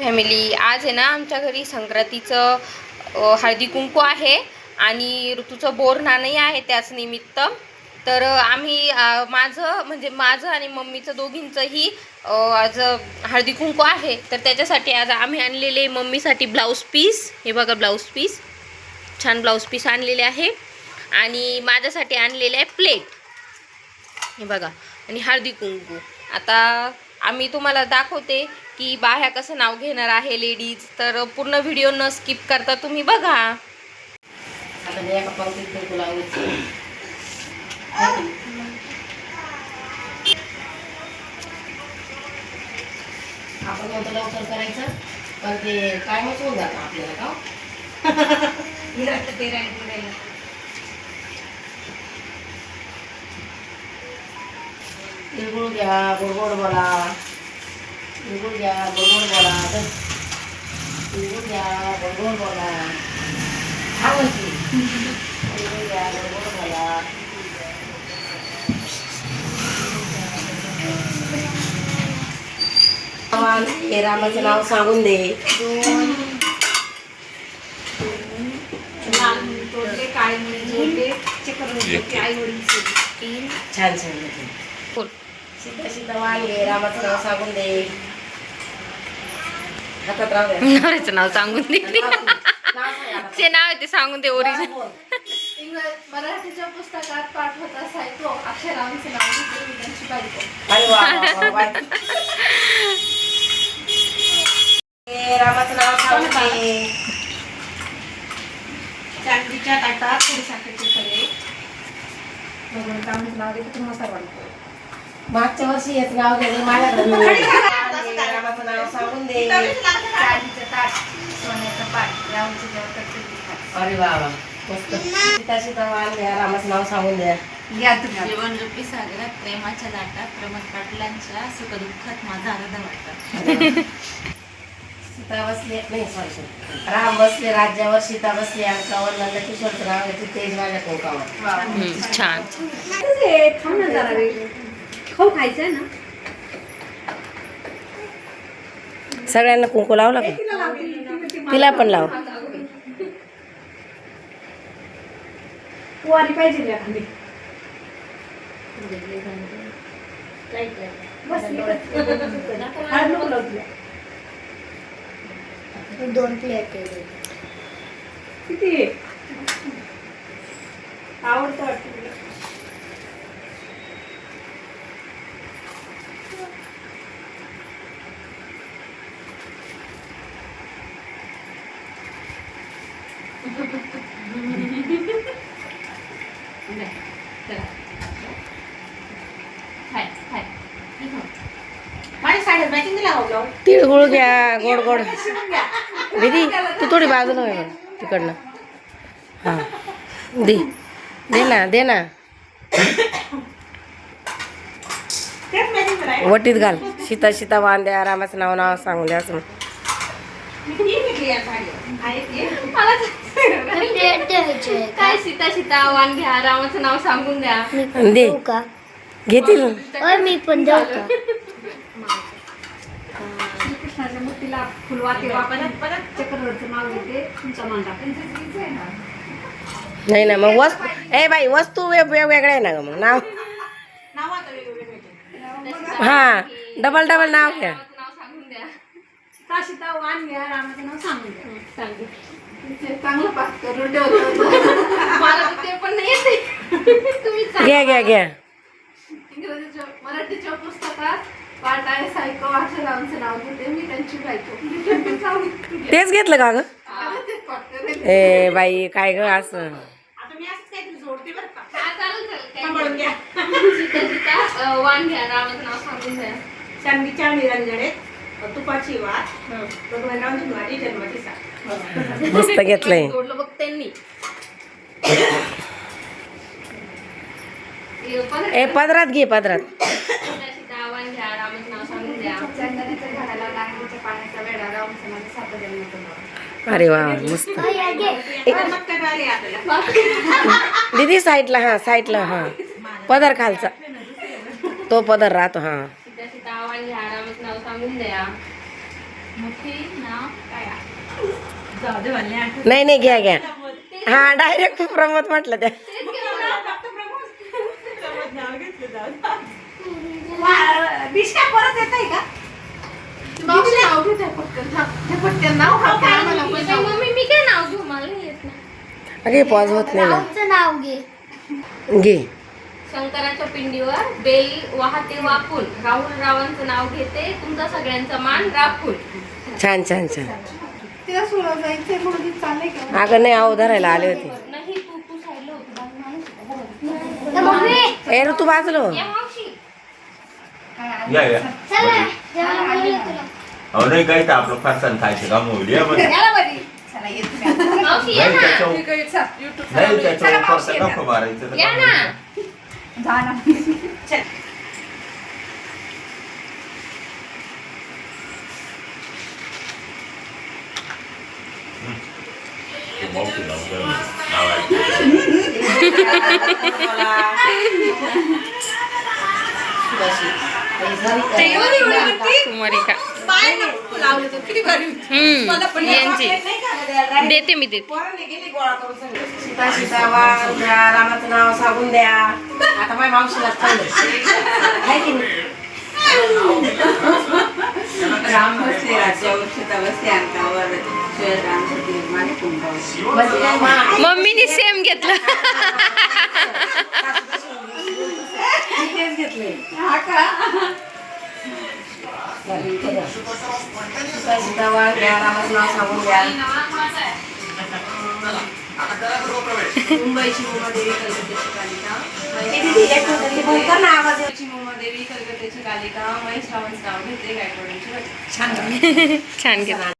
Family. आज आहे ना आमच्या घरी संक्रांतीचं हळदी कुंकू आहे आणि ऋतूचं बोर नाणंही आहे त्याच निमित्त. तर आम्ही माझं म्हणजे माझं आणि मम्मीचं दोघींचंही आज हळदी कुंकू आहे. तर त्याच्यासाठी आज आम्ही आणलेले मम्मीसाठी ब्लाऊज पीस. हे बघा ब्लाऊज पीस. छान ब्लाऊज पीस आणलेले आहे. आणि माझ्यासाठी आणलेले आहे प्लेट. हे बघा. आणि हळदी कुंकू. आता आम्ही तुम्हाला दाखवते की बाह्या कसं नाव घेणार आहे लेडीज तर पूर्ण व्हिडिओ न स्किप करता तुम्ही बघा. आता मी एका पंक्तीत कुंकू लावायची आपण म्हणतो लवकर करायचं? पण ते काय मग होऊन जातं आपल्याला का हो? तिळगुळ घ्या गोडगोड बोला तिळगुळ घ्या गोडगोड बोला तिळगुळ घ्या गोडगोड बोला तिळगुळ घ्या गोडगोड बोला भगवान हे रामाचं नाव सांगून दे छान छान. सीता सीता वाण घे रामाचं नाव सांगून दे हातात राहू नवऱ्याचं नाव सांगून दे नाव सांग आता. नाव आहे ते सांगून दे ओरिजिनल बोल. इंग्रज मराठीच्या पुस्तकात पाठवत असायचो अक्षरांचं नाव घेते मी त्यांची बायको अरे वा वा वा वा. हे रामाचं नाव सांगून दे चांदीच्या ताटात थोडी साखरेची खरे भगवंतांचं नाव घेते तुम्हाला सर्वांना मागच्या वर्षी हेच नाव गेले रामाचं नाव सांगून दे. ती खात. अरे वा वा. मस्त. घ्या रामाचं नाव सांगून द्या. घ्या तुम्ही. जीवनरूपी सागरात प्रेमाच्या लाटात प्रमोद पाटलांच्या सुखदुःखात माझा आनंद वाटतात सीता बसले नाही सॉरी राम बसले राज्यावर सीता बसली अंकावर नंदकिशोरचं नाव घेते तेज माझ्या कोकावर. छान. वेळ. खाऊ खायचंय ना. सगळ्यांना कुंकू लावला का तिला पण लाव. वारी पाहिजे. दोन प्लेट किती? आवडतं वाटतं तुला माझ्या साड्यात मॅचिंग दिला हो ब्लाऊज तिळगुळ घ्या गोड गोड दीदी तू थोडी बाजूला बघ तिकडनं हां दे दे ना दे ना वटीत घाल सीता सीता वाण द्या रामाचं नाव नाव सांगून द्या असं आहे काय सीता सीता वाण घ्या रामाचं नाव सांगून द्या. दे. देऊ का? घेतील मी पण. देऊ का? कृष्णाच्या मूर्तीला फुलवाते वापरत परत चक्रवर्तीचं नाव घेते तुमचा मान टाकून नाही ना मग वस्तू ए बाई वस्तू वेग वेगवेगळ्या आहे ना गं मग नाव नाव आता वेगवेगळे मिळते हां डबल डबल नाव घ्या. नाव सांगून द्या. सीता सीता घ्या रामाचं नाव सांगून द्या. चांगलं पाठ करून ठेवलं मला तर ते पण नाही येते. तुम्ही सांगा. घ्या घ्या घ्या. इंग्रजीच्या मराठीच्या पुस्तकात पाठ आहे सायको अक्षरांचं नाव घेते मी त्यांची बायको. चांगलं. तेच घेतलं का ग. ए बाई काय ग असं? हा, वाण घ्या. रामाचं नाव सांगून द्या. तुपाची वाट. भगवानरावांची माझी जन्माची साथ. मस्त घेतलंय. जोडलं बघ त्यांनी. ए पदरात घे पदरात. अरे वा मस्त. दीदी साईडला हां साईडला हां. पदर खालचा. तो पदर राहतो हां. घ्या रामाचं नाव सांगून द्या. मोठी नाव काय नाही. नाही घ्या घ्या. हा डायरेक्ट प्रमोद म्हटलं त्या. प्रमोद नाव घेतलं जाऊ दे. ती मावशी नाव घेते पटकन थांब. हे नाव हात नाव. नाव नाही ना. अगे पॉज होत नाही ना. आमचं नाव घे. घे. शंकराच्या पिंडीवर बेल वाहते वापून राहुल रावांचं नाव घेते. तुमचा सगळ्यांचा मान राखून. छान छान छान. तिला सुरू जायचंय म्हणून चाललंय का? अगं नाही आहो धरायला आले होते. नाही तू ए ऋतू या या तुला अहो नाही काही तर आपलं फरसाण खायचं का मोडली मध्ये मावशी या नाही ना. त्याच्यावर नाही त्याच्यावर फरसाण नको मारायचं या ना मावशी लावून नाव कुमारिका हम्म यांची. देते मी देते. सीता सीता वाण द्या रामाचं नाव सांगून द्या. आता माझ्या मावशीला आहे की नाही? राम बसले राज्यावर सीता बसले अंकावर मम्मीनी सेम घेतलं. घेतले सीता वाण द्या रामाचं नाव सांगून द्या मुंबईची मुंबादेवी कलकत्त्याची कालिका ए दीदी, एक मिनिट, ती बोल कर ना आवाज येत मुंबईची मुंबादेवी कलकत्त्याची कालिका महेश रावांचं नाव घेते गायकवाडांची बाई. छान घेतलं